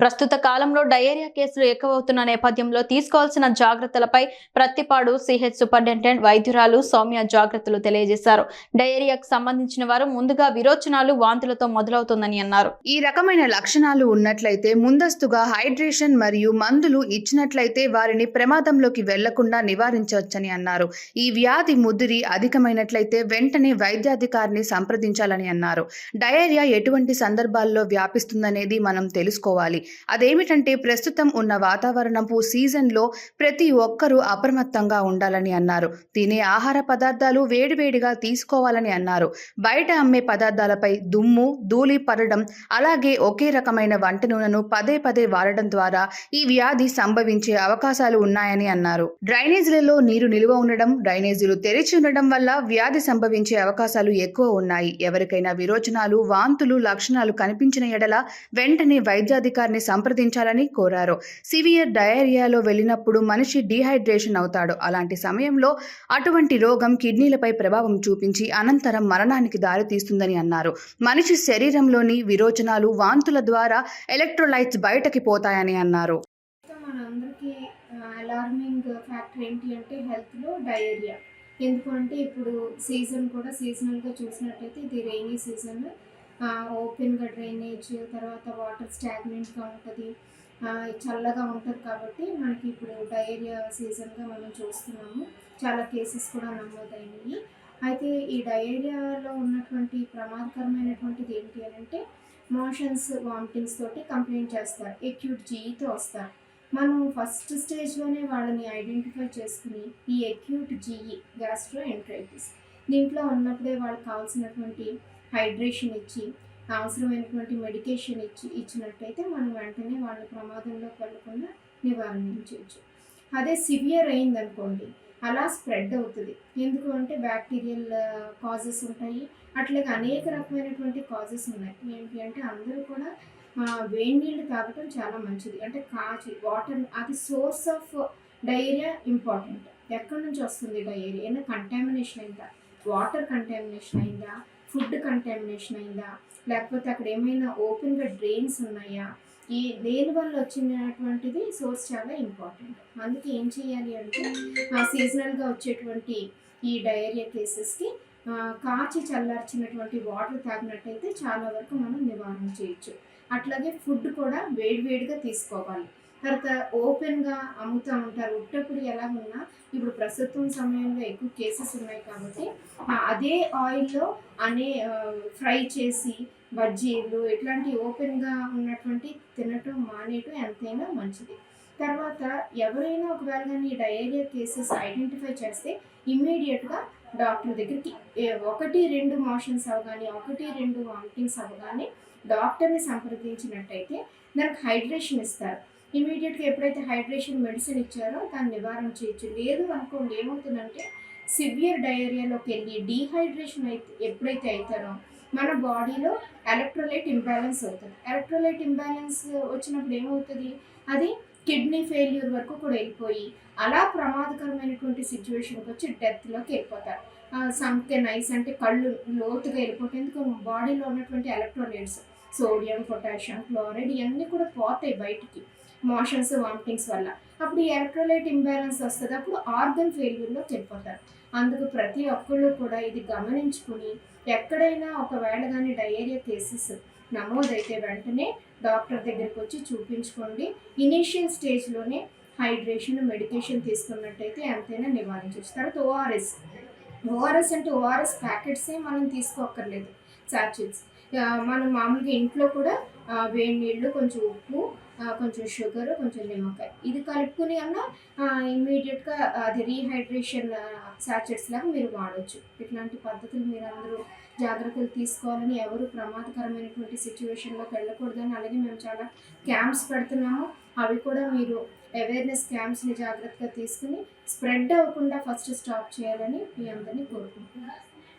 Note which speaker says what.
Speaker 1: ప్రస్తుత కాలంలో డయేరియా కేసులు ఎక్కువవుతున్న నేపథ్యంలో తీసుకోవాల్సిన జాగ్రత్తలపై ప్రత్తిపాడు సిహెచ్ సూపరింటెండెంట్ వైద్యురాలు సౌమ్య జాగ్రత్తలు తెలియజేశారు. డయేరియాకు సంబంధించిన వారు ముందుగా విరోచనాలు వాంతులతో మొదలవుతుందని అన్నారు.
Speaker 2: ఈ రకమైన లక్షణాలు ఉన్నట్లయితే ముందస్తుగా హైడ్రేషన్ మరియు మందులు ఇచ్చినట్లయితే వారిని ప్రమాదంలోకి వెళ్ళకుండా నివారించవచ్చని అన్నారు. ఈ వ్యాధి ముదిరి అధికమైనట్లయితే వెంటనే వైద్యాధికారిని సంప్రదించాలని అన్నారు. డయేరియా ఎటువంటి సందర్భాల్లో వ్యాపిస్తుందనేది మనం తెలుసుకోవాలి. అదేమిటంటే ప్రస్తుతం ఉన్న వాతావరణపు సీజన్లో ప్రతి ఒక్కరూ అప్రమత్తంగా ఉండాలని అన్నారు. తినే ఆహార పదార్థాలు వేడివేడిగా తీసుకోవాలని అన్నారు. బయట అమ్మే పదార్థాలపై దుమ్ము ధూళి పడడం అలాగే ఒకే రకమైన వంట నూనెను పదే పదే వాడడం ద్వారా ఈ వ్యాధి సంభవించే అవకాశాలు ఉన్నాయని అన్నారు. డ్రైనేజీలలో నీరు నిలువ ఉండడం డ్రైనేజీలు తెరిచి ఉండడం వల్ల వ్యాధి సంభవించే అవకాశాలు ఎక్కువ ఉన్నాయి. ఎవరికైనా విరోచనాలు వాంతులు లక్షణాలు కనిపించిన ఎడల వెంటనే వైద్యాధికారిని డాక్టర్ని సంప్రదించాలని కోరారు. సివియర్ డయేరియాలో వెళ్ళినప్పుడు మనిషి డీహైడ్రేషన్ అవుతాడు. అలాంటి సమయంలో అటువంటి రోగం కిడ్నీలపై ప్రభావం చూపించి అనంతరం మరణానికి దారితీస్తుందని అన్నారు. మనిషి శరీరంలోని విరోచనాలు వాంతుల ద్వారా ఎలక్ట్రోలైట్స్ బయటకి పోతాయని అన్నారు.
Speaker 3: మనందరికీ అలార్మింగ్ ఫ్యాక్టర్ ఏంటి అంటే హెల్త్లో డయేరియా. ఎందుకంటే ఇప్పుడు సీజన్ కూడా సీజనల్గా చూసినట్టయితే ఇది రెయినీ సీజన్ ఓపెన్గా డ్రైనేజ్ తర్వాత వాటర్ స్టాగ్నెంట్గా ఉంటుంది. చల్లగా ఉంటుంది కాబట్టి మనకి ఇప్పుడు డయేరియా సీజన్గా మనం చూస్తున్నాము. చాలా కేసెస్ కూడా నమోదైనవి అయితే ఈ డయేరియాలో ఉన్నటువంటి ప్రమాదకరమైనటువంటిది ఏంటి అని అంటే మోషన్స్ వామిటింగ్స్ తోటి కంప్లైంట్ చేస్తారు. ఎక్యూట్ జీతో వస్తారు. మనం ఫస్ట్ స్టేజ్లోనే వాళ్ళని ఐడెంటిఫై చేసుకుని ఈ ఎక్యూట్ జీఈ గ్యాస్ట్రో ఎంట్రైటిస్ దీంట్లో ఉన్నప్పుడే వాళ్ళకి కావాల్సినటువంటి హైడ్రేషన్ ఇచ్చి అవసరమైనటువంటి మెడికేషన్ ఇచ్చి ఇచ్చినట్టయితే మనం వెంటనే వాళ్ళ ప్రమాదంలోకి వెళ్ళకుండా నివారించవచ్చు అదే సివియర్ అయిందనుకోండి అలా స్ప్రెడ్ అవుతుంది. ఎందుకు అంటే బ్యాక్టీరియల్ కాజెస్ ఉంటాయి. అట్లాగే అనేక రకమైనటువంటి కాజెస్ ఉన్నాయి. ఏంటి అంటే అందరూ కూడా వేడి నీళ్ళు తాగటం చాలా మంచిది. అంటే కాచి వాటర్ అది సోర్స్ ఆఫ్ డయేరియా ఇంపార్టెంట్. ఎక్కడి నుంచి వస్తుంది డయేరియా? ఏమైనా కంటామినేషన్ అయిందా? వాటర్ కంటామినేషన్ అయిందా? ఫుడ్ కంటామినేషన్ అయిందా? లేకపోతే అక్కడ ఏమైనా ఓపెన్గా డ్రైన్స్ ఉన్నాయా? ఈ దేని వల్ల వచ్చినటువంటిది సోర్స్ చాలా ఇంపార్టెంట్ అందుకే ఏం చేయాలి అంటే సీజనల్గా వచ్చేటువంటి ఈ డయేరియా కేసెస్కి కాచి చల్లార్చినటువంటి వాటర్ తాగినట్టయితే చాలా వరకు మనం నివారణ చేయొచ్చు. అట్లాగే ఫుడ్ కూడా వేడివేడిగా తీసుకోవాలి. తర్వాత ఓపెన్గా అమ్ముతూ ఉంటారు. ఉట్టప్పుడు ఎలా ఉన్నా ఇప్పుడు ప్రస్తుతం సమయంలో ఎక్కువ కేసెస్ ఉన్నాయి కాబట్టి అదే ఆయిల్లో అనే ఫ్రై చేసి బజ్జీలు ఇట్లాంటి ఓపెన్గా ఉన్నటువంటి తినటం మానేయటం ఎంతైనా మంచిది. తర్వాత ఎవరైనా ఒకవేళ కానీ డయేరియా కేసెస్ ఐడెంటిఫై చేస్తే ఇమ్మీడియట్గా డాక్టర్ దగ్గరికి ఒకటి రెండు మోషన్స్ అవగానే ఒకటి రెండు వామిటింగ్స్ అవగానే డాక్టర్ని సంప్రదించినట్టయితే దానికి హైడ్రేషన్ ఇస్తారు. ఇమీడియట్గా ఎప్పుడైతే హైడ్రేషన్ మెడిసిన్ ఇచ్చారో దాన్ని నివారణ చేయొచ్చు లేదు అనుకోండి ఏమవుతుందంటే సివియర్ డయేరియాలోకి వెళ్ళి డీహైడ్రేషన్ అయితే ఎప్పుడైతే అవుతారో మన బాడీలో ఎలక్ట్రోలైట్ ఇంబ్యాలెన్స్ అవుతుంది. ఎలక్ట్రోలైట్ ఇంబ్యాలెన్స్ వచ్చినప్పుడు ఏమవుతుంది? అది కిడ్నీ ఫెయిల్యూర్ వరకు కూడా వెళ్ళిపోయి అలా ప్రమాదకరమైనటువంటి సిచ్యువేషన్కి వచ్చి డెత్లోకి వెళ్ళిపోతారు. సంకె నైస్ అంటే కళ్ళు లోతుగా వెళ్ళిపోతే ఎందుకు బాడీలో ఉన్నటువంటి ఎలక్ట్రోలైట్స్ సోడియం పొటాషియం క్లోరైడ్ ఇవన్నీ కూడా పోతాయి బయటికి. మోషన్స్ వామిటింగ్స్ వల్ల. అప్పుడు ఈ ఎలక్ట్రోలైట్ ఇంబ్యాలెన్స్ వస్తుంది. అప్పుడు ఆర్గన్ ఫెయిల్యూర్లో వెళ్ళిపోతారు అందుకు ప్రతి ఒక్కళ్ళు కూడా ఇది గమనించుకుని ఎక్కడైనా ఒకవేళ కానీ డయేరియా కేసెస్ నమోదైతే వెంటనే డాక్టర్ దగ్గరికి వచ్చి చూపించుకోండి. ఇనీషియల్ స్టేజ్లోనే హైడ్రేషన్ మెడికేషన్ తీసుకున్నట్టయితే ఎంతైనా నివారించవచ్చు. తర్వాత ఓఆర్ఎస్. ఓఆర్ఎస్ అంటే ఓఆర్ఎస్ ప్యాకెట్సే మనం తీసుకోక్కర్లేదు. సాచెట్స్ మనం మామూలుగా ఇంట్లో కూడా వేడి నీళ్ళు కొంచెం ఉప్పు కొంచెం షుగర్ కొంచెం నిమ్మకాయ. ఇది కలుపుకుని అన్న ఇమ్మీడియట్గా అది రీహైడ్రేషన్ సాచెట్స్ లాగా మీరు వాడవచ్చు ఇట్లాంటి పద్ధతులు మీరు అందరూ జాగ్రత్తలు తీసుకోవాలని ఎవరు ప్రమాదకరమైనటువంటి సిచ్యువేషన్లోకి వెళ్ళకూడదని అలాగే మేము చాలా క్యాంప్స్ పెడుతున్నాము. అవి కూడా మీరు అవేర్నెస్ క్యాంప్స్ని జాగ్రత్తగా తీసుకుని స్ప్రెడ్ అవ్వకుండా ఫస్ట్ స్టాప్ చేయాలని మీ అందరినీ కోరుకుంటున్నాను.